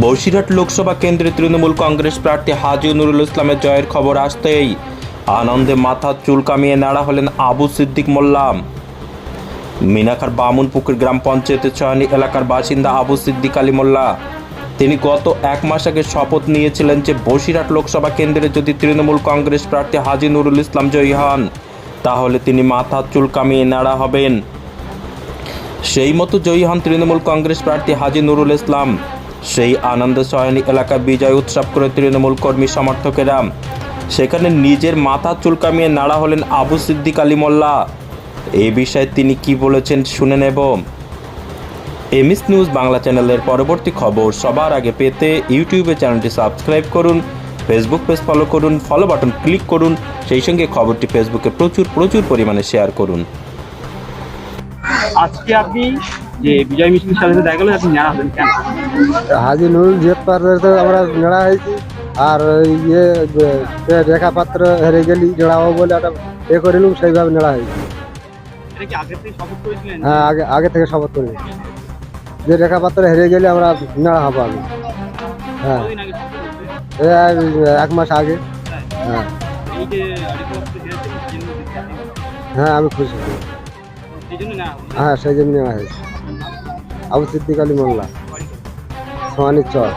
বসিরহাট লোকসভা কেন্দ্রে তৃণমূল কংগ্রেস প্রার্থী হাজি নুরুল ইসলামের জয়ের খবর আসতেই আনন্দে মাথা চুল কামিয়ে নাড়া হলেন আবু সিদ্দিক মোল্লাম। মিনাখার বামুনপুকুর গ্রাম পঞ্চায়েতের চয়নি এলাকার বাসিন্দা আবু সিদ্দিক আলী মোল্লা। তিনি গত এক মাস আগে শপথ নিয়েছিলেন যে বসিরহাট লোকসভা কেন্দ্রে যদি তৃণমূল কংগ্রেস প্রার্থী হাজি নুরুল ইসলাম জয়ী হন, তাহলে তিনি মাথা চুল কামিয়ে নাড়া হবেন। সেই মতো জয়ী হন তৃণমূল কংগ্রেস প্রার্থী হাজি নুরুল ইসলাম। সেই আনন্দ সয়নী এলাকা বিজয় উৎসব করে তৃণমূল কর্মী সমর্থকেরা। সেখানে নিজের মাথা চুলকামিয়ে নাড়া হলেন আবু সিদ্দিক আলী মোল্লা। এই বিষয়ে তিনি কি বলেছেন শুনে নেব। এমএস নিউজ বাংলা চ্যানেলের পরবর্তী খবর সবার আগে পেতে ইউটিউবে চ্যানেলটি সাবস্ক্রাইব করুন, ফেসবুক পেজ ফলো করুন ফলো বাটন ক্লিক করুন, সেই সঙ্গে খবরটি ফেসবুকে প্রচুর প্রচুর পরিমাণে শেয়ার করুন। আজকে আপনি যে বিজয় মিছিলের সাথে দেখা গেল আপনি জানা হলেন কেন? হাজি নুরুল জিয়ত পাত্রের তো আমরা নেড়া হয়েছি আর ইয়ে রেখা পাত্র হেরে গেলি জড়াবো বলে একটা এ করিলুম সেইভাবে নেড়া হয়েছে। হ্যাঁ আগে আগে থেকে শপথ করি যে রেখা পাত্র হেরে গেলে আমরা নেড়া হব আগে। হ্যাঁ। এক মাস আগে। হ্যাঁ। এই যে রিপোর্ট দিয়েছেন সেই জন্য দিতে আপনি হ্যাঁ আমি খুশি। হ্যাঁ সেই জন্য নেওয়া হয়েছে। আবু সিদ্দিক আলী মোল্লা সোহানি চর।